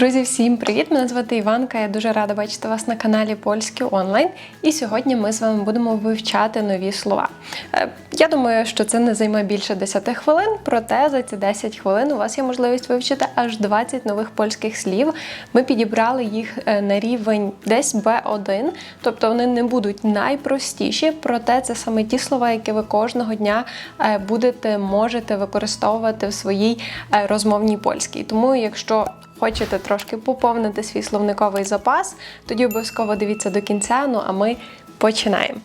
Друзі, всім привіт! Мене звати Іванка. Я дуже рада бачити вас на каналі Польський онлайн. І сьогодні ми з вами будемо вивчати нові слова. Е, Я думаю, що це не займе більше 10 хвилин, проте за ці 10 хвилин у вас є можливість вивчити аж 20 нових польських слів. Ми підібрали їх е, на рівень десь B1, тобто вони не будуть найпростіші, проте це саме ті слова, які ви кожного дня е, будете можете використовувати в своїй розмовній польській. Тому, якщо хочете трошки поповнити свій словниковий запас, тоді обов'язково дивіться до кінця. Ну а ми починаємо.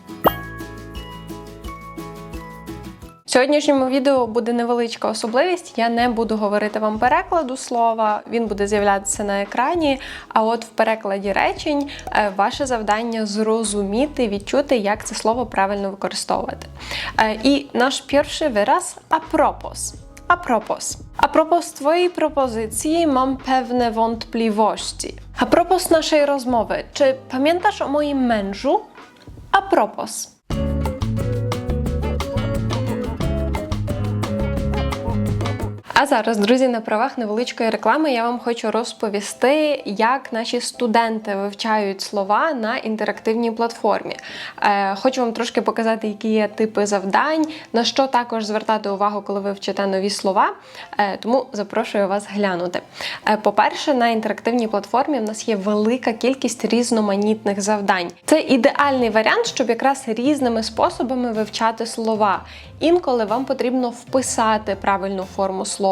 Сьогоднішньому відео буде невеличка особливість. Я не буду говорити вам перекладу слова, він буде з'являтися на екрані. А от в перекладі речень е, ваше завдання зрозуміти, відчути, як це слово правильно використовувати. Е, І наш перший вираз апропос. A propos. A propos Twojej propozycji mam pewne wątpliwości. A propos naszej rozmowy, czy pamiętasz o moim mężu? A propos. А зараз, друзі, на правах невеличкої реклами я вам хочу розповісти, як наші студенти вивчають слова на інтерактивній платформі. Е, хочу вам трошки показати, які є типи завдань, на що також звертати увагу, коли ви вчите нові слова. Е, тому запрошую вас глянути. Е, по-перше, на інтерактивній платформі в нас є велика кількість різноманітних завдань. Це ідеальний варіант, щоб якраз різними способами вивчати слова. Інколи вам потрібно вписати правильну форму слова,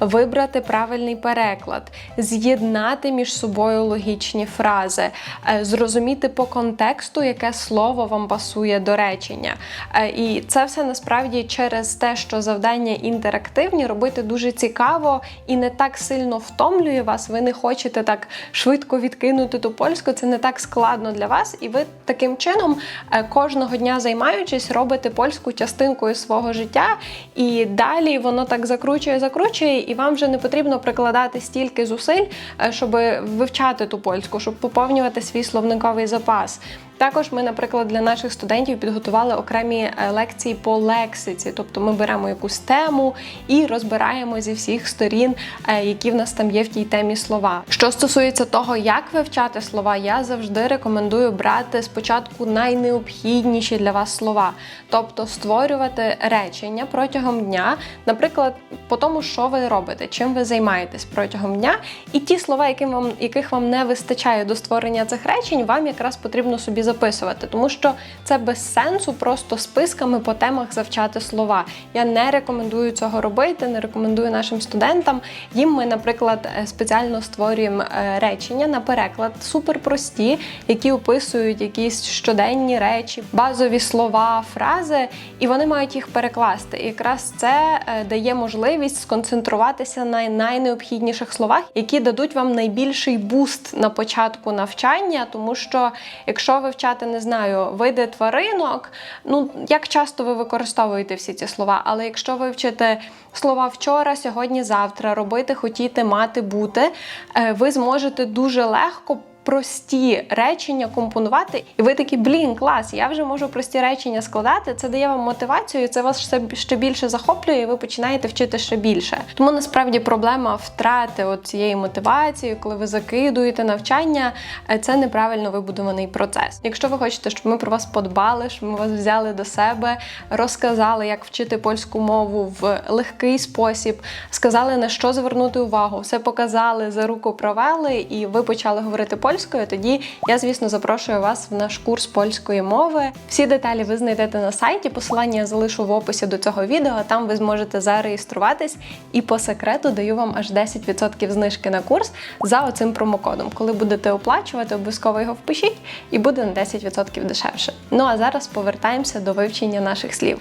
вибрати правильний переклад, з'єднати між собою логічні фрази, е, зрозуміти по контексту, яке слово вам пасує до речення. Е, І це все насправді через те, що завдання інтерактивні, робити дуже цікаво і не так сильно втомлює вас. Ви не хочете так швидко відкинути ту польську, це не так складно для вас, і ви таким чином е, кожного дня займаючись, робите польську частинкою свого життя, і далі воно так закручує, закручує, і вам вже не потрібно прикладати стільки зусиль, е, щоб вивчати ту польську, щоб поповнювати свій словниковий запас. Також ми, наприклад, для наших студентів підготували окремі е, лекції по лексиці, тобто ми беремо якусь тему і розбираємо зі всіх сторін, е, які в нас там є в тій темі слова. Що стосується того, як вивчати слова, я завжди рекомендую брати спочатку найнеобхідніші для вас слова, тобто створювати речення протягом дня, наприклад, по тому, що ви робите, чим ви займаєтесь протягом дня, і ті слова, яким вам яких вам не вистачає до створення цих речень, вам якраз потрібно собі записувати, тому що це без сенсу просто списками по темах завчати слова. Я не рекомендую цього робити, не рекомендую нашим студентам. Їм ми, наприклад, е, спеціально створюємо е, речення на переклад, суперпрості, які описують якісь щоденні речі, базові слова, фрази, і вони мають їх перекласти. І якраз це е, дає можливість сконцентруватися на найнеобхідніших словах, які дадуть вам найбільший буст на початку навчання, тому що якщо вивчати, не знаю, види тваринок, ну як часто ви використовуєте всі ці слова, але якщо ви вчите слова вчора, сьогодні, завтра, робити, хотіти, мати, бути, е, ви зможете дуже легко прості речення компонувати, і ви такі, блін, клас, я вже можу прості речення складати. Це дає вам мотивацію, це вас ще, більше захоплює, і ви починаєте вчити ще більше. Тому насправді проблема втрати от цієї мотивації, коли ви закидуєте навчання, е, це неправильно вибудований процес. Якщо ви хочете, щоб ми про вас подбали, щоб ми вас взяли до себе, розказали, як вчити польську мову в легкий спосіб, сказали на що звернути увагу, все показали, за руку провели, і ви почали говорити польською, тоді я, звісно, запрошую вас в наш курс польської мови. Всі деталі ви знайдете на сайті. Посилання я залишу в описі до цього відео. Там ви зможете зареєструватись, і по секрету даю вам аж 10% знижки на курс за оцим промокодом. Коли будете оплачувати, обов'язково його впишіть, і буде на 10% дешевше. Ну а зараз повертаємося до вивчення наших слів.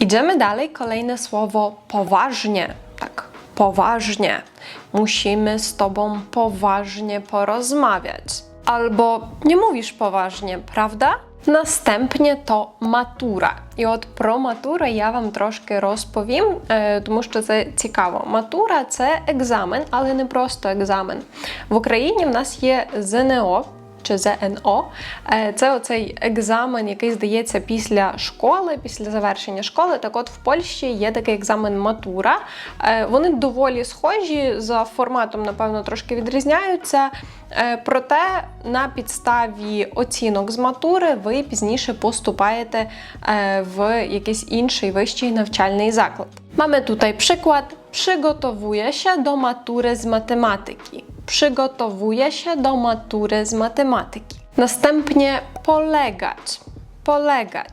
Idziemy dalej. Kolejne słowo poważnie. Tak, poważnie. Musimy z tobą poważnie porozmawiać. Albo nie mówisz poważnie, правда? Наступне то матура. І от про матуру я вам трошки розповім, е, тому що це цікаво. Матура це екзамен, але не просто екзамен. В Україні в нас є ЗНО, чи ЗНО. Е, Це оцей екзамен, який здається після школи, після завершення школи. Так от в Польщі є такий екзамен матура. Е, Вони доволі схожі за форматом, напевно, трошки відрізняються. Е, Проте на підставі оцінок з матури ви пізніше поступаєте в якийсь інший вищий навчальний заклад. Mamy tutaj przykład. Przygotowuję do matury z matematyki. Przygotowuję się do matury z matematyki. Następnie polegać. Polegać.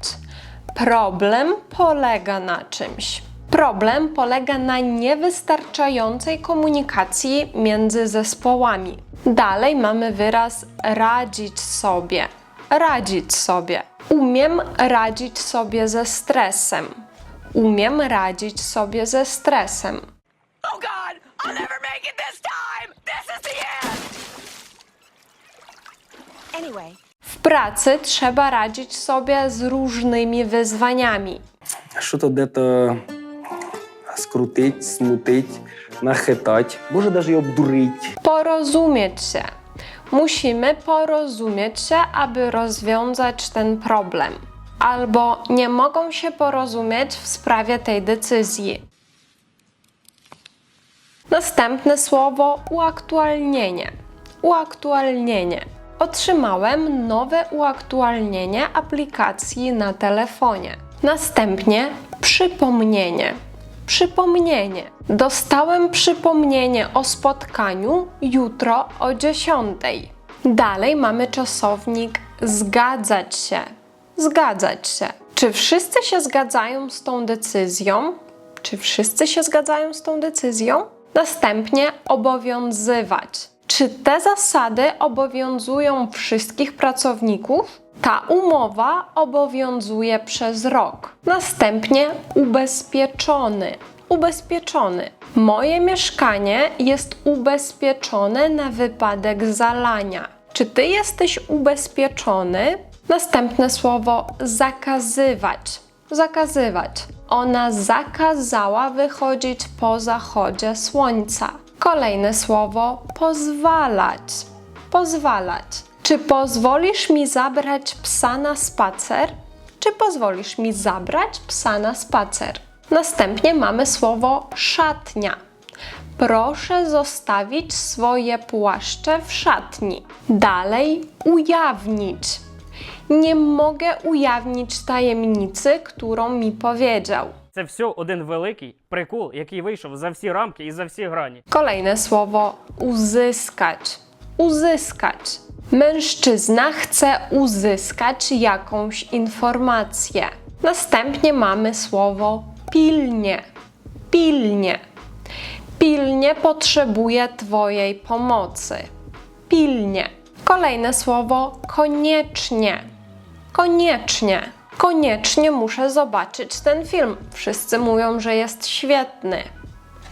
Problem polega na czymś. Problem polega na niewystarczającej komunikacji między zespołami. Dalej mamy wyraz radzić sobie. Radzić sobie. Umiem radzić sobie ze stresem. Umiem radzić sobie ze stresem. Oh god! I'll never make it this time! This is the end! Anyway, W pracy trzeba radzić sobie z różnymi wyzwaniami. Що-то де-то скрутить, смутить, нахитать, може навіть і обдурить. Porozumieć się. Musimy porozumieć się, aby rozwiązać ten problem. Albo nie mogą się porozumieć w sprawie tej decyzji. Następne słowo uaktualnienie. Uaktualnienie. Otrzymałem nowe uaktualnienie aplikacji na telefonie. Następnie przypomnienie. Przypomnienie. Dostałem przypomnienie o spotkaniu jutro o 10. Dalej mamy czasownik zgadzać się. Zgadzać się. Czy wszyscy się zgadzają z tą decyzją? Czy wszyscy się zgadzają z tą decyzją? Następnie obowiązywać. Czy te zasady obowiązują wszystkich pracowników? Ta umowa obowiązuje przez rok. Następnie ubezpieczony. Ubezpieczony. Moje mieszkanie jest ubezpieczone na wypadek zalania. Czy ty jesteś ubezpieczony? Następne słowo zakazywać. Zakazywać. Ona zakazała wychodzić po zachodzie słońca. Kolejne słowo pozwalać. Pozwalać. Czy pozwolisz mi zabrać psa na spacer? Czy pozwolisz mi zabrać psa na spacer? Następnie mamy słowo szatnia. Proszę zostawić swoje płaszcze w szatni. Dalej ujawnić Nie mogę ujawnić tajemnicy, którą mi powiedział. Це все один великий прикол, який вийшов за всі рамки і за всі грані. Kolejne słowo uzyskać. Uzyskać. Mężczyzna chce uzyskać jakąś informację. Następnie mamy słowo pilnie. Pilnie. Pilnie potrzebuję Twojej pomocy. Pilnie. Kolejne słowo koniecznie. Koniecznie. Koniecznie muszę zobaczyć ten film. Wszyscy mówią, że jest świetny.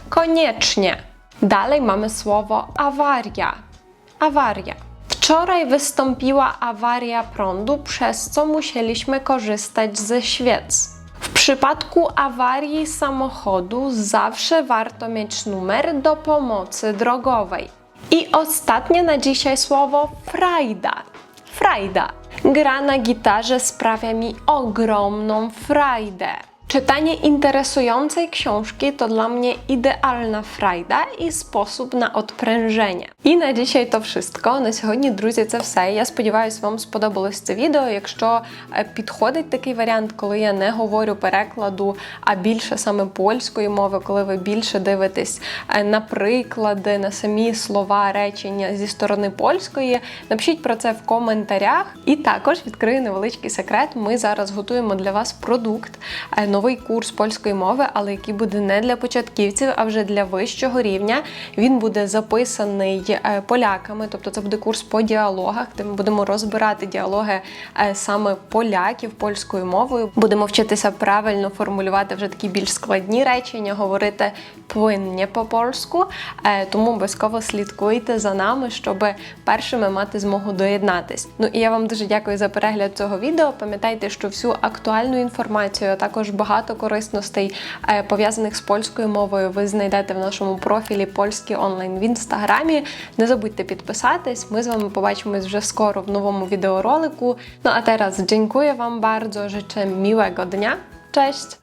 Koniecznie. Dalej mamy słowo awaria. Awaria. Wczoraj wystąpiła awaria prądu, przez co musieliśmy korzystać ze świec. W przypadku awarii samochodu zawsze warto mieć numer do pomocy drogowej. I ostatnie na dzisiaj słowo frajda. Frajda. Gra na gitarze sprawia mi ogromną frajdę. Czytanie interesującej książki to dla mnie idealna frajда і спосіб на odprężenie. І на dzisiaj то wszystko. На сьогодні, друзі, це все. Я сподіваюся, вам сподобалось це відео. Якщо підходить такий варіант, коли я не говорю перекладу, а більше саме польської мови, коли ви більше дивитесь е, на приклади, на самі слова, речення зі сторони польської, напишіть про це в коментарях. І також відкрию невеличкий секрет. Ми зараз готуємо для вас продукт, е, новий курс польської мови, але який буде не для початківців, а вже для вищого рівня. Він буде записаний е, поляками, тобто це буде курс по діалогах, де ми будемо розбирати діалоги е, саме поляків польською мовою. Будемо вчитися правильно формулювати вже такі більш складні речення, говорити плинні по польську. Е, Тому обов'язково слідкуйте за нами, щоб першими мати змогу доєднатись. Ну і я вам дуже дякую за перегляд цього відео. Пам'ятайте, що всю актуальну інформацію, а також багато багато корисностей е, пов'язаних з польською мовою. Ви знайдете в нашому профілі польський онлайн в інстаграмі. Не забудьте підписатись. Ми з вами побачимось вже скоро в новому відеоролику. Ну а зараз дякую вам bardzo, życzę miłego dnia. Cześć!